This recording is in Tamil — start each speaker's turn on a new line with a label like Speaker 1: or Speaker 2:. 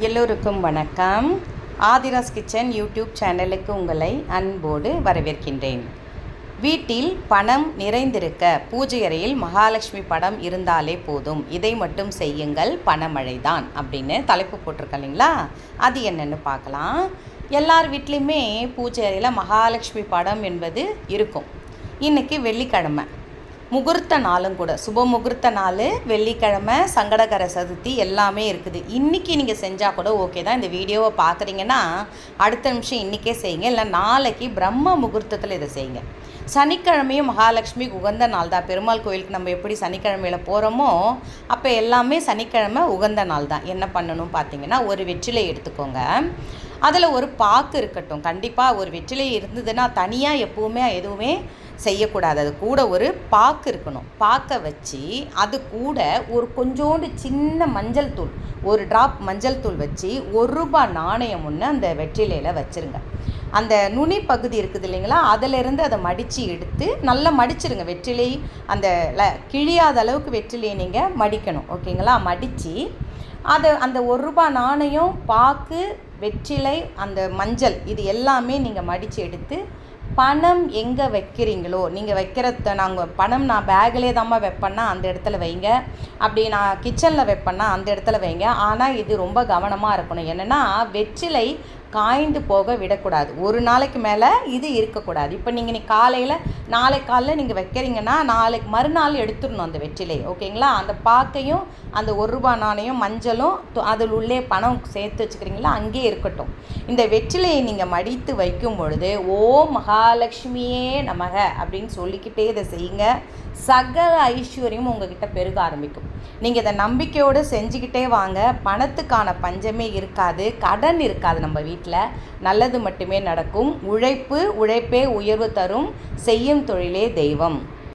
Speaker 1: எல்லோருக்கும் வணக்கம். ஆதிராஸ் கிச்சன் யூடியூப் சேனலுக்கு உங்களை அன்போடு வரவேற்கின்றேன். வீட்டில் பணம் நிறைந்திருக்க பூஜை அறையில் மகாலட்சுமி படம் இருந்தாலே போதும். இதை மட்டும் செய்யுங்கள் பணமழைதான் அப்படின்னு தலைப்பு போட்டிருக்கலைங்களா அது என்னன்னு பார்க்கலாம். எல்லார் வீட்லேயுமே பூஜை அறையில் மகாலட்சுமி படம் என்பது இருக்கும். இன்னைக்கு வெள்ளிக்கிழமை. முகூர்த்த நாளும் கூட சுப முகூர்த்த நாள் வெள்ளிக்கிழமை சங்கடகர சதுர்த்தி எல்லாமே இருக்குது. இன்றைக்கி நீங்கள் செஞ்சால் கூட ஓகே தான். இந்த வீடியோவை பார்க்குறீங்கன்னா அடுத்த நிமிஷம் இன்றைக்கே செய்யுங்க. இல்லை நாளைக்கு பிரம்ம முகூர்த்தத்தில் இதை செய்யுங்க. சனிக்கிழமையும் மகாலட்சுமி உகந்த நாள் தான். பெருமாள் கோயிலுக்கு நம்ம எப்படி சனிக்கிழமையில் போகிறோமோ அப்போ எல்லாமே சனிக்கிழமை உகந்த நாள் தான். என்ன பண்ணணும் பார்த்தீங்கன்னா ஒரு வெற்றிலை எடுத்துக்கோங்க. அதில் ஒரு பாக்கு இருக்கட்டும். கண்டிப்பாக ஒரு வெற்றிலை இருந்ததுன்னா தனியாக எப்போவுமே எதுவுமே செய்யக்கூடாது. அது கூட ஒரு பாக்கு இருக்கணும். பாக்கை வச்சு அது கூட ஒரு கொஞ்சோண்டு சின்ன மஞ்சள் தூள் ஒரு ட்ராப் மஞ்சள் தூள் வச்சு ஒரு ரூபாய் நாணயம் ஒன்று அந்த வெற்றிலையில் வச்சுருங்க. அந்த நுனி பகுதி இருக்குது இல்லைங்களா? அதிலிருந்து அதை மடித்து எடுத்து நல்லா மடிச்சிருங்க. வெற்றிலை அந்த ல கிழியாத அளவுக்கு வெற்றிலையை நீங்கள் மடிக்கணும். ஓகேங்களா? மடித்து அதை அந்த ஒரு ரூபாய் நாணயம் பாக்கு வெற்றிலை அந்த மஞ்சள் இது எல்லாமே நீங்கள் மடித்து எடுத்து பணம் எங்கே வைக்கிறீங்களோ நீங்கள் வைக்கிறத நாங்கள் பணம் நான் பேக்கிலே தாம்மா வைப்பேன்னா அந்த இடத்துல வைங்க. அப்படி நான் கிச்சனில் வைப்பேன்னா அந்த இடத்துல வைங்க. ஆனால் இது ரொம்ப கவனமாக இருக்கணும். என்னென்னா வெற்றிலை காய்ந்து போக விடக்கூடாது. ஒரு நாளைக்கு மேலே இது இருக்கக்கூடாது. இப்போ நீங்கள் நீ காலையில் நாளை காலையில் நீங்கள் வைக்கிறீங்கன்னா நாளைக்கு மறுநாள் எடுத்துடணும் அந்த வெற்றிலை ஓகேங்களா? அந்த பாக்கையும் அந்த ஒரு ரூபா நாணயம் மஞ்சளும் அதில் உள்ளே பணம் சேர்த்து வச்சுக்கிறீங்களா? அங்கேயே இருக்கட்டும். இந்த வெற்றிலையை நீங்கள் மடித்து வைக்கும் பொழுது ஓ மகாலட்சுமியே நமக அப்படின்னு சொல்லிக்கிட்டே இதை செய்யுங்க. சகல ஐஸ்வர்யம் உங்ககிட்ட பெருக ஆரம்பிக்கும். நீங்கள் இதை நம்பிக்கையோடு செஞ்சுக்கிட்டே வாங்க. பணத்துக்கான பஞ்சமே இருக்காது கடன் இருக்காது நம்ம வீட்டில் நல்லது மட்டுமே நடக்கும். உழைப்பு உழைப்பே உயர்வு தரும். செய்யும் தொழிலே தெய்வம்.